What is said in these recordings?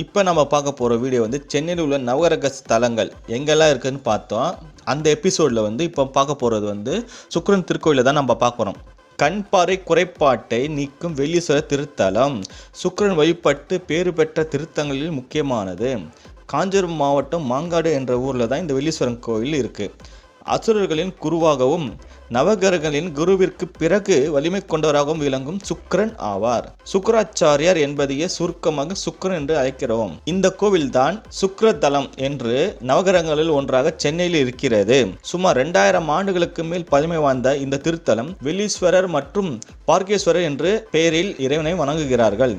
இப்போ நம்ம பார்க்க போகிற வீடியோ வந்து சென்னையில் உள்ள நவரக ஸ்தலங்கள் எங்கெல்லாம் இருக்குதுன்னு பார்த்தோம். அந்த எபிசோடில் வந்து இப்போ பார்க்க போகிறது வந்து சுக்கரன் திருக்கோயிலில் தான் நம்ம பார்க்குறோம் கண் பாறை குறைபாட்டை நீக்கும் வெள்ளீஸ்வர திருத்தலம். சுக்கரன் வழிபட்டு பேறு பெற்ற திருத்தங்களில் முக்கியமானது. காஞ்சிபுரம் மாவட்டம் மாங்காடு என்ற ஊரில் தான் இந்த வெள்ளீஸ்வரன் கோயில் இருக்குது அசுரர்களின் குருவாகவும் நவகிரகங்களின் குருவிற்கு பிறகு வலிமை கொண்டவராகவும் விளங்கும் சுக்கரன் ஆவார். சுக்கராச்சாரியார் என்பதையே சுருக்கமாக சுக்கரன் என்று அழைக்கிறோம். இந்த கோவில்தான் சுக்கிரதலம் என்று நவகரங்களில் ஒன்றாக சென்னையில் இருக்கிறது. சுமார் இரண்டாயிரம் ஆண்டுகளுக்கு மேல் பழமை வாய்ந்த இந்த திருத்தலம் வெள்ளீஸ்வரர் மற்றும் பார்க்கேஸ்வரர் என்று பெயரில் இறைவனை வணங்குகிறார்கள்.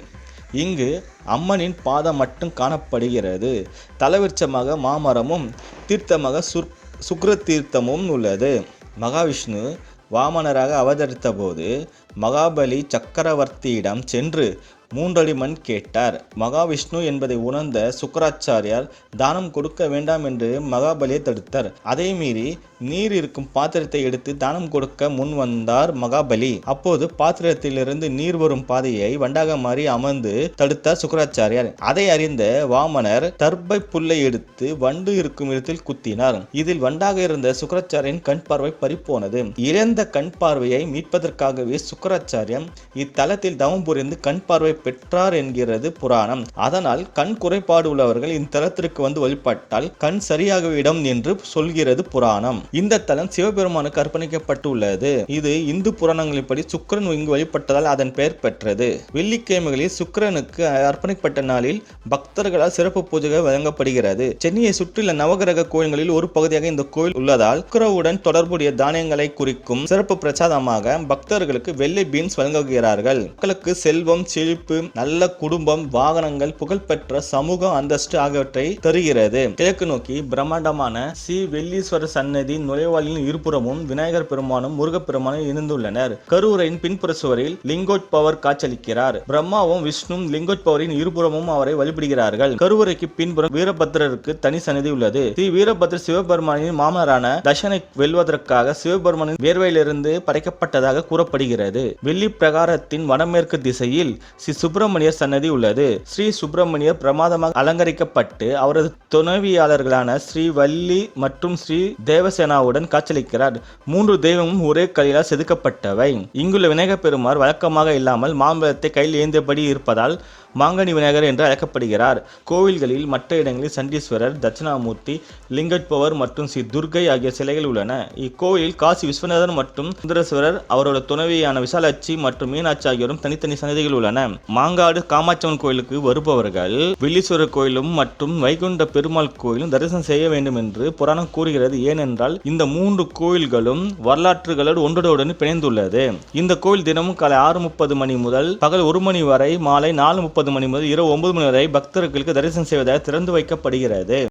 இங்கு அம்மனின் பாதம் மட்டும் காணப்படுகிறது. தலவிருச்சமாக மாமரமும் தீர்த்தமாக சுர் சுக்ர தீர்த்தமும் உள்ளது. மகாவிஷ்ணு வாமனராக அவதரித்த போது மகாபலி சக்கரவர்த்தியிடம் சென்று மூன்றடி மண் கேட்டார். மகாவிஷ்ணு என்பதை உணர்ந்த சுக்கராச்சாரியார் தானம் கொடுக்க வேண்டாம் என்று மகாபலியை தடுத்தார். அதை மீறி நீர் இருக்கும் பாத்திரத்தை எடுத்து தானம் கொடுக்க முன் வந்தார் மகாபலி. அப்போது பாத்திரத்திலிருந்து நீர் வரும் பாதையை வண்டாக மாறி அமர்ந்து தடுத்தார் சுக்கராச்சாரியார். அதை அறிந்த வாமனர் தர்பை புல்லை எடுத்து வண்டு இருக்கும் இடத்தில் குத்தினார். இதில் வண்டாக இருந்த சுக்கராச்சாரியின் கண் பார்வை பறிப்போனது. இழந்த கண் பார்வையை மீட்பதற்காகவே சுக்கராச்சாரியம் இத்தலத்தில் தவம் புரிந்து கண் பார்வை பெற்றார் என்கிறது புராணம். அதனால் கண் குறைபாடு உள்ளவர்கள் இத்தலத்திற்கு வந்து வழிபட்டால் கண் சரியாகிவிடும் என்று சொல்கிறது புராணம். இந்த தலம் சிவபெருமானுக்கு அர்ப்பணிக்கப்பட்டுள்ளது. இது இந்து புராணங்களின்படி சுக்கிரன் இங்கு வழிபட்டதால் அதன் பெயர் பெற்றது. வெள்ளிக்கிழமைகளில் சுக்கிரனுக்கு அர்ப்பணிக்கப்பட்ட நாளில் பக்தர்களால் சிறப்பு பூஜைகள் வழங்கப்படுகிறது. சென்னையை சுற்றியுள்ள நவகிரக கோயில்களில் ஒரு பகுதியாக இந்த கோயில் உள்ளதால் சுக்கரவுடன் தொடர்புடைய தானியங்களை குறிக்கும் சிறப்பு பிரசாதமாக பக்தர்களுக்கு வெள்ளை பீன்ஸ் வழங்குகிறார்கள். மக்களுக்கு செல்வம் செழிப்பு நல்ல குடும்பம் வாகனங்கள் புகழ்பெற்ற சமூக அந்தஸ்து ஆகியவற்றை தருகிறது. கிழக்கு நோக்கி பிரம்மாண்டமான ஸ்ரீ வெள்ளீஸ்வர சன்னதி நுழைவாளியின் இருபுறமும் விநாயகர் பெருமானும் முருகப்பெருமானும் இருந்துள்ளனர் கருவறையின் பின்புற சுவரில் லிங்கோட்பவர் காட்சியளிக்கிறார். பிரம்மாவும் விஷ்ணும் லிங்கோட்பவரின் இருபுறமும் அவரை வழிபடுகிறார்கள். கருவறைக்கு பின்புறம் வீரபத்ரருக்கு தனி சன்னதி உள்ளது. ஸ்ரீ வீரபத்ர சிவபெருமானின் மாமனாரான தசனை வெல்வதற்காக சிவபெருமானின் வேர்வையிலிருந்து படைக்கப்பட்டதாக கூறப்படுகிறது. வெள்ளி பிரகாரத்தின் வடமேற்கு திசையில் ஸ்ரீ சுப்பிரமணியர் சன்னதி உள்ளது. ஸ்ரீ சுப்பிரமணியர் பிரமாதமாக அலங்கரிக்கப்பட்டு அவரது துணைவியாளர்களான ஸ்ரீ வள்ளி மற்றும் ஸ்ரீ தேவசேனாவுடன் காட்சியளிக்கிறார். மூன்று தெய்வமும் ஒரே கல்லிலால் செதுக்கப்பட்டவை. இங்குள்ள விநாயகர் பெருமாள் வழக்கமாக இல்லாமல் மாம்பழத்தை கையில் ஏந்தியபடி இருப்பதால் மாங்கனி விநாயகர் என்று அழைக்கப்படுகிறார். கோவில்களில் மற்ற இடங்களில் சண்டீஸ்வரர் தட்சிணாமூர்த்தி லிங்கட்பவர் மற்றும் ஸ்ரீ துர்கை ஆகிய சிலைகள் உள்ளன. இக்கோவிலில் காசி விஸ்வநாதர் மற்றும் சுந்தரேஸ்வரர் அவரோட துணைவியான விசாலாட்சி மற்றும் மீனாட்சி ஆகியோரும் தனித்தனி சன்னதிகள் உள்ளன. மாங்காடு காமாட்சியம்மன் கோயிலுக்கு வருபவர்கள் வெள்ளீஸ்வரர் கோயிலும் மற்றும் வைகுண்ட பெருமாள் கோயிலும் தரிசனம் செய்ய வேண்டும் என்று புராணம் கூறுகிறது. ஏனென்றால் இந்த மூன்று கோயில்களும் வரலாற்றுகளோடு ஒன்றோடு பிணைந்துள்ளது. இந்த கோயில் தினமும் காலை ஆறு முப்பது மணி முதல் பகல் ஒரு மணி வரை மாலை நாலு முப்பது மணி முதல் இரவு ஒன்பது மணி வரை பக்தர்களுக்கு தரிசனம் செய்வதாக திறந்து வைக்கப்படுகிறது.